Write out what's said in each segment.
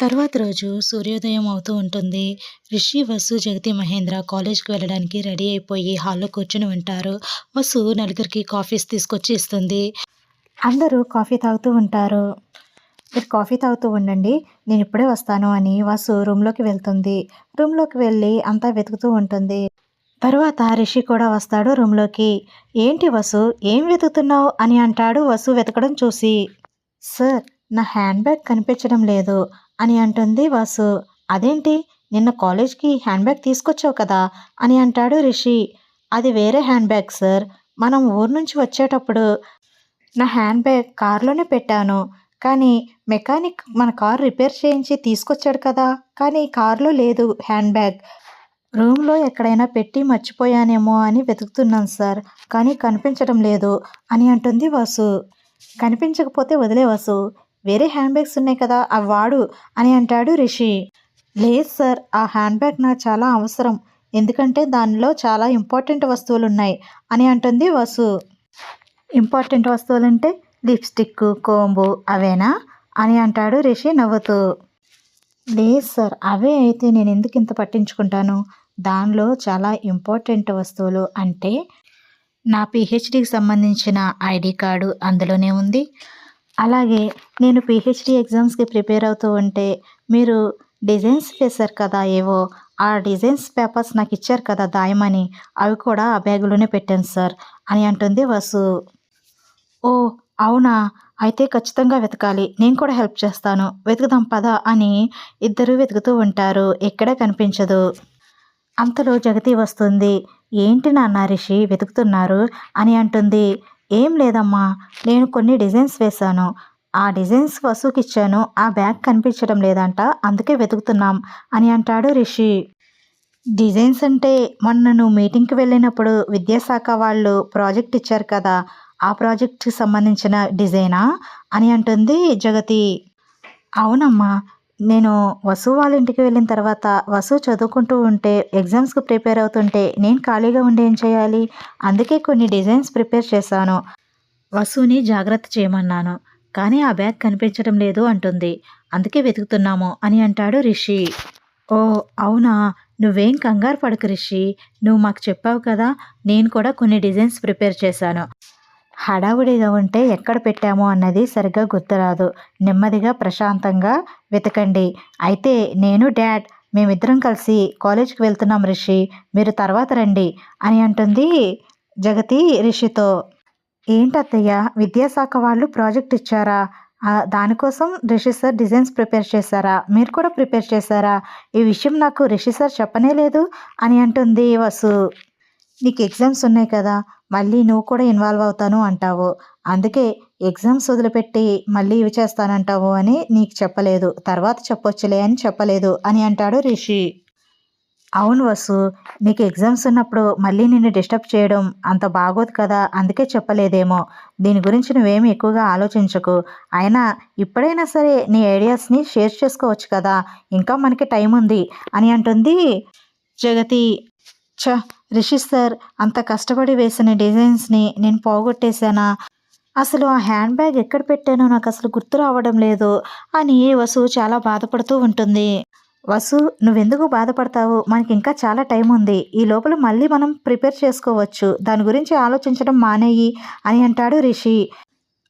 తర్వాత రోజు సూర్యోదయం అవుతూ ఉంటుంది. రిషి, వసు, జగతి, మహేంద్ర కాలేజ్‌కి వెళ్ళడానికి రెడీ అయిపోయి హాల్‌లో కూర్చొని ఉంటారు. వసు నలుగురికి కాఫీస్ తీసుకొచ్చి ఇస్తుంది. అందరూ కాఫీ తాగుతూ ఉంటారు. మీరు కాఫీ తాగుతూ ఉండండి. నేను ఇప్పుడే వస్తాను అని వసు రూమ్‌లోకి వెళ్తుంది. రూమ్‌లోకి వెళ్ళి అంతా వెతుకుతూ ఉంటుంది. తర్వాత రిషి కూడా వస్తాడు రూమ్‌లోకి. ఏంటి వసు ఏం వెతుకుతున్నావు అని అంటాడు వసు వెతకడం చూసి. సార్ నా హ్యాండ్ బ్యాగ్ కనిపించడం లేదు అని అంటుంది వాసు అదేంటి నిన్న కాలేజ్‌కి హ్యాండ్ బ్యాగ్ తీసుకొచ్చావు కదా అని అంటాడు రిషి. అది వేరే హ్యాండ్ బ్యాగ్ సార్. మనం ఊరు నుంచి వచ్చేటప్పుడు నా హ్యాండ్ బ్యాగ్ కార్‌లోనే పెట్టాను. కానీ మెకానిక్ మన కారు రిపేర్ చేయించి తీసుకొచ్చాడు కదా! కానీ కార్‌లో లేదు హ్యాండ్ బ్యాగ్. రూమ్‌లో ఎక్కడైనా పెట్టి మర్చిపోయానేమో అని వెతుకుతున్నాను సార్. కానీ కనిపించడం లేదు అని అంటుంది వాసు కనిపించకపోతే వదిలే వాసు వేరే హ్యాండ్ బ్యాగ్స్ ఉన్నాయి కదా అవి వాడు అని అంటాడు రిషి. లేదు సార్ ఆ హ్యాండ్ బ్యాగ్ నాకు చాలా అవసరం. ఎందుకంటే దానిలో చాలా ఇంపార్టెంట్ వస్తువులు ఉన్నాయి అని అంటుంది వసు. ఇంపార్టెంట్ వస్తువులంటే లిప్‌స్టిక్, కోంబు అవేనా? అని అంటాడు రిషి నవ్వుతూ. లేదు సార్ అవే అయితే నేను ఎందుకు ఇంత పట్టించుకుంటాను. దానిలో చాలా ఇంపార్టెంట్ వస్తువులు అంటే నా పిహెచ్డికి సంబంధించిన ఐడి కార్డు అందులోనే ఉంది. అలాగే నేను పిహెచ్డి ఎగ్జామ్స్‌కి ప్రిపేర్ అవుతూ ఉంటే మీరు డిజైన్స్ వేశారు కదా ఏవో ఆ డిజైన్స్ పేపర్స్ నాకు ఇచ్చారు కదా దాయమని అవి కూడా ఆ బ్యాగులోనే పెట్టాను సార్ అని అంటుంది వసు. ఓ అవునా! అయితే ఖచ్చితంగా వెతకాలి. నేను కూడా హెల్ప్ చేస్తాను. వెతుకుదాం పద అని ఇద్దరూ వెతుకుతూ ఉంటారు. ఎక్కడా కనిపించదు. అంతలో జగతి వస్తుంది. ఏంటి నాన్న రిషి వెతుకుతున్నారు అని అంటుంది. ఏం లేదమ్మా నేను కొన్ని డిజైన్స్ వేశాను. ఆ డిజైన్స్ వసూకిచ్చాను ఆ బ్యాగ్ కనిపించడం లేదంట. అందుకే వెతుకుతున్నాం అని అంటాడు రిషి. డిజైన్స్ అంటే మొన్న నువ్వు మీటింగ్‌కి వెళ్ళినప్పుడు విద్యాశాఖ వాళ్ళు ప్రాజెక్ట్ ఇచ్చారు కదా! ఆ ప్రాజెక్ట్‌కి సంబంధించిన డిజైనా? అని అంటుంది జగతి. అవునమ్మా. నేను వసు వాళ్ళ ఇంటికి వెళ్ళిన తర్వాత వసు చదువుకుంటూ ఉంటే ఎగ్జామ్స్‌కి ప్రిపేర్ అవుతుంటే నేను ఖాళీగా ఉండి ఏం చేయాలి? అందుకే కొన్ని డిజైన్స్ ప్రిపేర్ చేశాను. వసుని జాగ్రత్త చేయమన్నాను. కానీ ఆ బ్యాగ్ కనిపించడం లేదు అంటుంది. అందుకే వెతుకుతున్నాము అని అంటాడు రిషి. ఓ అవునా! నువ్వేం కంగారు పడకు రిషి. నువ్వు మాకు చెప్పావు కదా! నేను కూడా కొన్ని డిజైన్స్ ప్రిపేర్ చేశాను. హడావుడిగా ఉంటే ఎక్కడ పెట్టామో అన్నది సరిగ్గా గుర్తురాదు. నెమ్మదిగా ప్రశాంతంగా వెతకండి. అయితే నేను, డాడ్ మేమిద్దరం కలిసి కాలేజ్‌కి వెళ్తున్నాం రిషి. మీరు తర్వాత రండి అని అంటుంది జగతి రిషితో. ఏంటత్తయ్య విద్యాశాఖ వాళ్ళు ప్రాజెక్ట్ ఇచ్చారా? దానికోసం రిషి సార్ డిజైన్స్ ప్రిపేర్ చేశారా? మీరు కూడా ప్రిపేర్ చేశారా? ఈ విషయం నాకు రిషి సార్ చెప్పనే లేదు అని అంటుంది వసు. నీకు ఎగ్జామ్స్ ఉన్నాయి కదా! మళ్ళీ నువ్వు కూడా ఇన్వాల్వ్ అవుతాను అంటావు. అందుకే ఎగ్జామ్స్ వదిలిపెట్టి మళ్ళీ ఇవి చేస్తానంటావు అని నీకు చెప్పలేదు. తర్వాత చెప్పొచ్చులే అని చెప్పలేదు అని అంటాడు రిషి. అవును వసు. నీకు ఎగ్జామ్స్ ఉన్నప్పుడు మళ్ళీ నిన్ను డిస్టర్బ్ చేయడం అంత బాగోదు కదా! అందుకే చెప్పలేదేమో. దీని గురించి నువ్వేమి ఎక్కువగా ఆలోచించకు. అయినా ఇప్పుడైనా సరే నీ ఐడియాస్‌ని షేర్ చేసుకోవచ్చు కదా! ఇంకా మనకి టైం ఉంది అని అంటుంది జగతి. చ రిషి సార్ అంత కష్టపడి వేసిన డిజైన్స్‌ని నేను పోగొట్టేశానా? అసలు ఆ హ్యాండ్ బ్యాగ్ ఎక్కడ పెట్టానో నాకు అసలు గుర్తు రావడం లేదు అని వసు చాలా బాధపడుతూ ఉంటుంది. వసు నువ్వెందుకు బాధపడతావు? మనకి ఇంకా చాలా టైం ఉంది. ఈ లోపల మళ్ళీ మనం ప్రిపేర్ చేసుకోవచ్చు. దాని గురించి ఆలోచించడం మానేయి అని అంటాడు రిషి.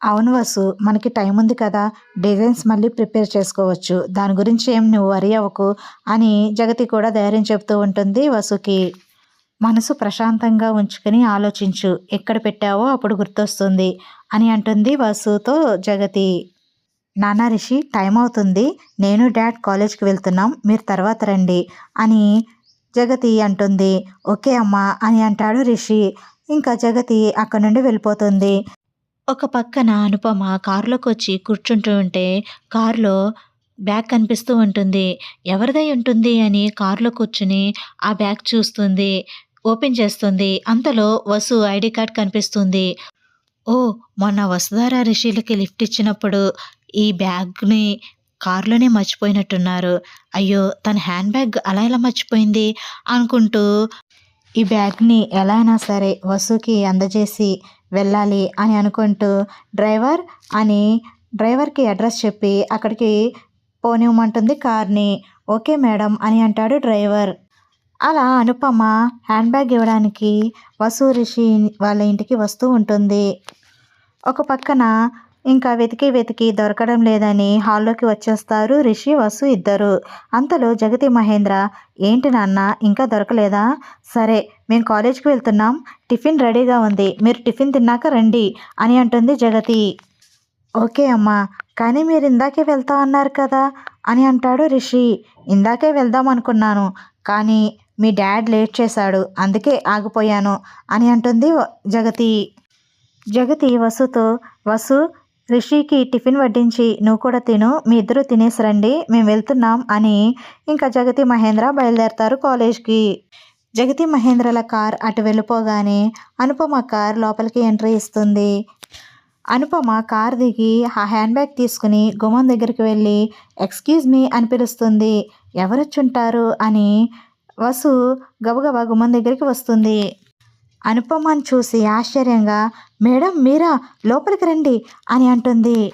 అవును వసు. మనకి టైం ఉంది కదా! డిజైన్స్ మళ్ళీ ప్రిపేర్ చేసుకోవచ్చు. దాని గురించి ఏం నువ్వు వరి అవ్వకు అని జగతి కూడా ధైర్యం చెప్తూ ఉంటుంది వసుకి. మనసు ప్రశాంతంగా ఉంచుకొని ఆలోచించు. ఎక్కడ పెట్టావో అప్పుడు గుర్తొస్తుంది అని అంటుంది వసుతో జగతి. నాన్న రిషి టైం అవుతుంది. నేను, డాడ్ కాలేజ్‌కి వెళ్తున్నాం. మీరు తర్వాత రండి అని జగతి అంటుంది. ఓకే అమ్మా అని అంటాడు రిషి. ఇంకా జగతి అక్కడి నుండి వెళ్ళిపోతుంది. ఒక పక్కన అనుపమ కారులోకి వచ్చి కూర్చుంటూ ఉంటే కారులో బ్యాగ్ కనిపిస్తూ ఉంటుంది. ఎవరిదై ఉంటుంది అని కారులో కూర్చుని ఆ బ్యాగ్ చూస్తుంది. ఓపెన్ చేస్తుంది. అంతలో వసు ఐడి కార్డ్ కనిపిస్తుంది. ఓ మొన్న వసుధార రిషిలకి లిఫ్ట్ ఇచ్చినప్పుడు ఈ బ్యాగ్‌ని కారులోనే మర్చిపోయినట్టున్నారు. అయ్యో! తన హ్యాండ్ బ్యాగ్ అలా ఎలా మర్చిపోయింది అనుకుంటూ ఈ బ్యాగ్‌ని ఎలా అయినా సరే వసుకి అందజేసి వెళ్ళాలి అని అనుకుంటూ డ్రైవర్ అని డ్రైవర్‌కి అడ్రస్ చెప్పి అక్కడికి పోనివ్వమంటుంది కార్ని ఓకే మేడం అని అంటాడు డ్రైవర్ అలా అనుపమ హ్యాండ్ బ్యాగ్ ఇవ్వడానికి వసు రిషి వాళ్ళ ఇంటికి వస్తూ ఉంటుంది. ఒక పక్కన ఇంకా వెతికి వెతికి దొరకడం లేదని హాల్లోకి వచ్చేస్తారు రిషి వసు ఇద్దరు. అంతలో జగతి మహేంద్ర ఏంటి నాన్న ఇంకా దొరకలేదా? సరే మేము కాలేజ్కి వెళ్తున్నాం. టిఫిన్ రెడీగా ఉంది. మీరు టిఫిన్ తిన్నాక రండి అని అంటుంది జగతి. ఓకే అమ్మా కానీ మీరు ఇందాకే వెళ్తా అన్నారు కదా అని అంటాడు రిషి. ఇందాకే వెళ్దాం అనుకున్నాను కానీ మీ డాడ్ లేట్ చేశాడు అందుకే ఆగిపోయాను అని అంటుంది జగతి. జగతి వసుతో వసు రిషికి టిఫిన్ వడ్డించి నువ్వు కూడా తిను మీ ఇద్దరు తినేసి రండి మేము వెళ్తున్నాం అని ఇంకా జగతి మహేంద్ర బయలుదేరతారు కాలేజ్కి. జగతి మహేంద్రల కార్ అటు వెళ్ళిపోగానే అనుపమ కార్ లోపలికి ఎంట్రీ ఇస్తుంది. అనుపమ కార్ దిగి ఆ హ్యాండ్ బ్యాగ్ తీసుకుని గుమ్మం దగ్గరికి వెళ్ళి ఎక్స్క్యూజ్ మీ అని పిలుస్తుంది. ఎవరొచ్చుంటారు అని వసు గబగబా గుమ్మం దగ్గరికి వస్తుంది. అనుపమని చూసి ఆశ్చర్యంగా మేడం మీరా? లోపలికి రండి అని అంటుంది.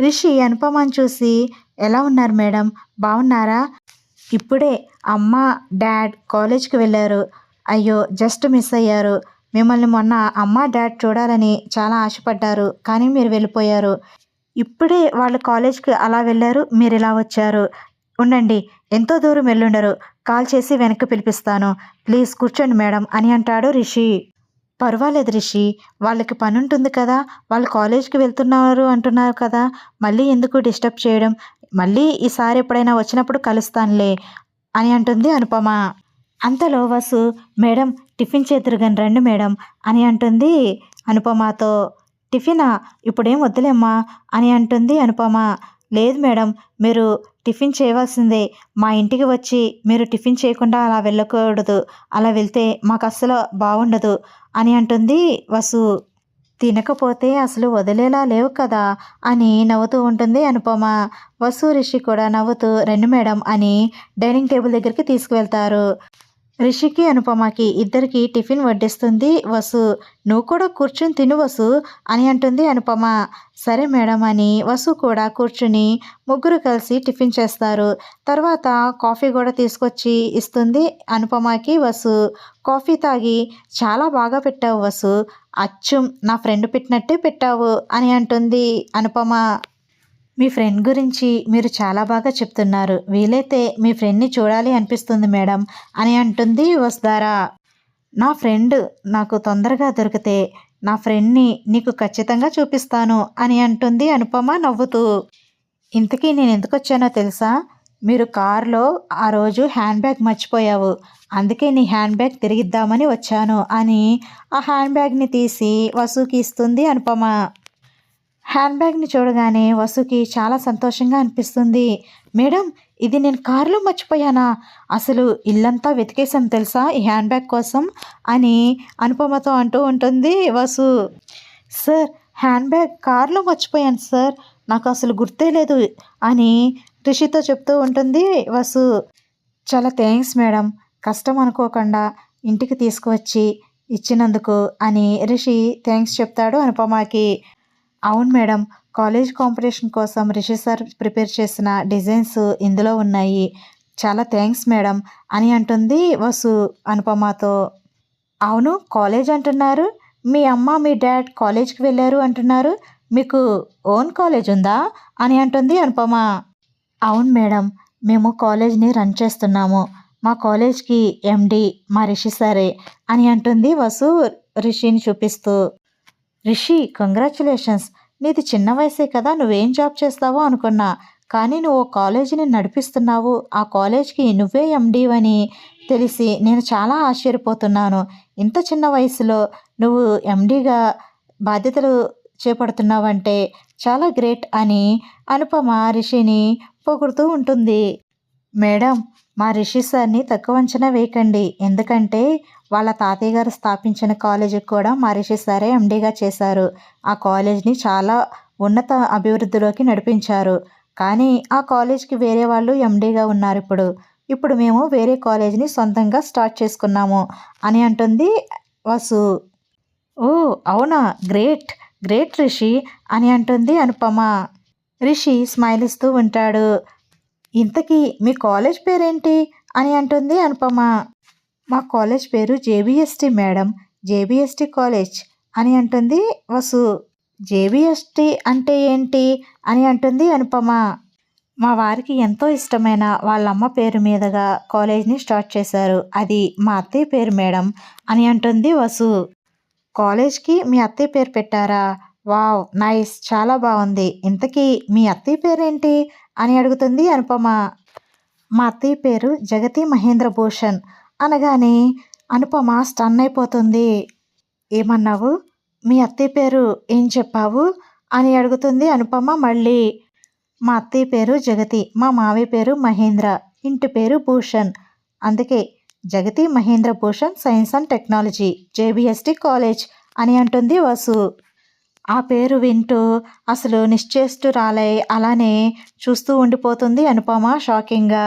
రిషి అనుపమని చూసి ఎలా ఉన్నారు మేడం? బాగున్నారా ఇప్పుడే. అమ్మ డాడ్ కాలేజ్కి వెళ్ళారు. అయ్యో జస్ట్ మిస్ అయ్యారు. మిమ్మల్ని మొన్న అమ్మ డాడ్ చూడాలని చాలా ఆశపడ్డారు. కానీ మీరు వెళ్ళిపోయారు. ఇప్పుడే వాళ్ళు కాలేజ్కి అలా వెళ్ళారు. మీరు ఇలా వచ్చారు. ఉండండి. ఎంతో దూరం వెళ్ళుండరు. కాల్ చేసి వెనక్కి పిలిపిస్తాను. ప్లీజ్ కూర్చోండి మేడం అని అంటాడు రిషి. పర్వాలేదు రిషి వాళ్ళకి పని ఉంటుంది కదా వాళ్ళు కాలేజ్కి వెళ్తున్నారు అంటున్నారు కదా మళ్ళీ ఎందుకు డిస్టర్బ్ చేయడం? మళ్ళీ ఈసారి ఎప్పుడైనా వచ్చినప్పుడు కలుస్తానులే అని అంటుంది అనుపమ. అంతలో వసు మేడం టిఫిన్ చేతురుగాని రండి మేడం అని అంటుంది అనుపమతో. టిఫినా? ఇప్పుడేం వద్దులేమ్మా అని అంటుంది అనుపమ. లేదు మేడం మీరు టిఫిన్ చేయవలసిందే. మా ఇంటికి వచ్చి మీరు టిఫిన్ చేయకుండా అలా వెళ్ళకూడదు. అలా వెళ్తే మాకు అస్సలు బాగుండదు అని అంటుంది వసు. తినకపోతే అసలు వదిలేలా లేవు కదా అని నవ్వుతూ ఉంటుంది అనుపమ. వసు రిషి కూడా నవ్వుతూ రండి మేడం అని డైనింగ్ టేబుల్ దగ్గరికి తీసుకువెళ్తారు. రిషికి అనుపమకి ఇద్దరికి టిఫిన్ వడ్డిస్తుంది. వసు నువ్వు కూడా కూర్చుని తిను వసు అని అంటుంది అనుపమ. సరే మేడం అని వసు కూడా కూర్చుని ముగ్గురు కలిసి టిఫిన్ చేస్తారు. తర్వాత కాఫీ కూడా తీసుకొచ్చి ఇస్తుంది అనుపమకి వసు. కాఫీ తాగి చాలా బాగా పెట్టావు వసు. అచ్చు నా ఫ్రెండ్ పెట్టినట్టే పెట్టావు అని అంటుంది అనుపమ. మీ ఫ్రెండ్ గురించి మీరు చాలా బాగా చెప్తున్నారు. వీలైతే మీ ఫ్రెండ్ని చూడాలి అనిపిస్తుంది మేడం అని అంటుంది వస్తారా నా ఫ్రెండ్ నాకు తొందరగా దొరికితే నా ఫ్రెండ్ని నీకు ఖచ్చితంగా చూపిస్తాను అని అంటుంది అనుపమ నవ్వుతూ. ఇంతకీ నేను ఎందుకు వచ్చానో తెలుసా? మీరు కారులో ఆ రోజు హ్యాండ్ బ్యాగ్ మర్చిపోయావు. అందుకే నీ హ్యాండ్ బ్యాగ్ తిరిగిద్దామని వచ్చాను అని ఆ హ్యాండ్ బ్యాగ్ని తీసి వసూకి ఇస్తుంది అనుపమ. హ్యాండ్ బ్యాగ్ని చూడగానే వసుకి చాలా సంతోషంగా అనిపిస్తుంది. మేడం ఇది నేను కారులో మర్చిపోయానా? అసలు ఇల్లంతా వెతికేసాం తెలుసా ఈ హ్యాండ్ బ్యాగ్ కోసం? అని అనుపమతో అంటూ ఉంటుంది వసు. సార్ హ్యాండ్ బ్యాగ్ కారులో మర్చిపోయాను సార్. నాకు అసలు గుర్తే లేదు అని రిషితో చెప్తూ ఉంటుంది వసు. చాలా థ్యాంక్స్ మేడం. కష్టం అనుకోకుండా ఇంటికి తీసుకువచ్చి ఇచ్చినందుకు అని రిషి థ్యాంక్స్ చెప్తాడు అనుపమకి. అవును మేడం. కాలేజ్ కాంపిటీషన్ కోసం రిషి సార్ ప్రిపేర్ చేసిన డిజైన్స్ ఇందులో ఉన్నాయి. చాలా థ్యాంక్స్ మేడం అని అంటుంది వసు అనుపమతో. అవును కాలేజ్ అంటున్నారు. మీ అమ్మ మీ డాడ్ కాలేజ్కి వెళ్ళారు అంటున్నారు. మీకు ఓన్ కాలేజ్ ఉందా? అని అంటుంది అనుపమ. అవును మేడం మేము కాలేజ్ని రన్ చేస్తున్నాము. మా కాలేజ్కి ఎండి మా రిషి సారే అని అంటుంది వసు రిషిని చూపిస్తూ. రిషి కంగ్రాచులేషన్స్ నీది చిన్న వయసే కదా నువ్వేం జాబ్ చేస్తావో అనుకున్నా. కానీ నువ్వు ఓ కాలేజీని నడిపిస్తున్నావు. ఆ కాలేజ్కి నువ్వే ఎండీవని అని తెలిసి నేను చాలా ఆశ్చర్యపోతున్నాను. ఇంత చిన్న వయసులో నువ్వు ఎండీగా బాధ్యతలు చేపడుతున్నావంటే చాలా గ్రేట్ అని అనుపమ రిషిని పొగుడుతూ ఉంటుంది. మేడం మా రిషి సార్ని తక్కువ అంచనా వేయకండి. ఎందుకంటే వాళ్ళ తాతయ్య గారు స్థాపించిన కాలేజీకి కూడా మా సారే ఎండీగా చేశారు. ఆ కాలేజ్ని చాలా ఉన్నత అభివృద్ధిలోకి నడిపించారు. కానీ ఆ కాలేజ్కి వేరే వాళ్ళు ఎండీగా ఉన్నారు ఇప్పుడు. ఇప్పుడు మేము వేరే కాలేజ్ని సొంతంగా స్టార్ట్ చేసుకున్నాము అని అంటుంది వసు. ఓ అవునా? గ్రేట్ గ్రేట్ రిషి అని అంటుంది అనుపమ. రిషి స్మైల్ ఇస్తూ ఉంటాడు. ఇంతకీ మీ కాలేజ్ పేరేంటి? అని అంటుంది అనుపమ. మా కాలేజ్ పేరు జేబీఎస్టీ మేడం జేబిఎస్టి కాలేజ్ అని అంటుంది వసు. జేబీఎస్టీ అంటే ఏంటి అని అంటుంది అనుపమ. మా వారికి ఎంతో ఇష్టమైన వాళ్ళ అమ్మ పేరు మీదుగా కాలేజ్ని స్టార్ట్ చేశారు. అది మా అత్తయ్య పేరు మేడం అని అంటుంది వసు. కాలేజ్కి మీ అత్తయ్య పేరు పెట్టారా? వావ్ నైస్ చాలా బాగుంది. ఇంతకీ మీ అత్తయ్య పేరేంటి? అని అడుగుతుంది అనుపమ. మా అత్తయ్య పేరు జగతి మహేంద్ర భూషణ్ అనగానే అనుపమ స్టన్ అయిపోతుంది ఏమన్నావు? మీ అత్తయ్య పేరు ఏం చెప్పావు? అని అడుగుతుంది అనుపమ మళ్ళీ. మా అత్తయ్య పేరు జగతి మా మావయ్య పేరు మహేంద్ర ఇంటి పేరు భూషణ్. అందుకే Jagathi Mahendra Bhushan science and technology JBST college అని అంటుంది వసు. ఆ పేరు వింటూ అసలు నిశ్చేష్టురాలై అలానే చూస్తూ ఉండిపోతుంది అనుపమ షాకింగ్గా.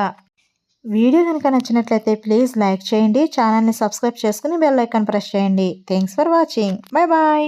వీడియో కనుక నచ్చినట్లయితే ప్లీజ్ లైక్ చేయండి ఛానల్ని సబ్స్క్రైబ్ చేసుకుని బెల్ ఐకాన్ ప్రెస్ చేయండి. Thanks for watching. Bye bye.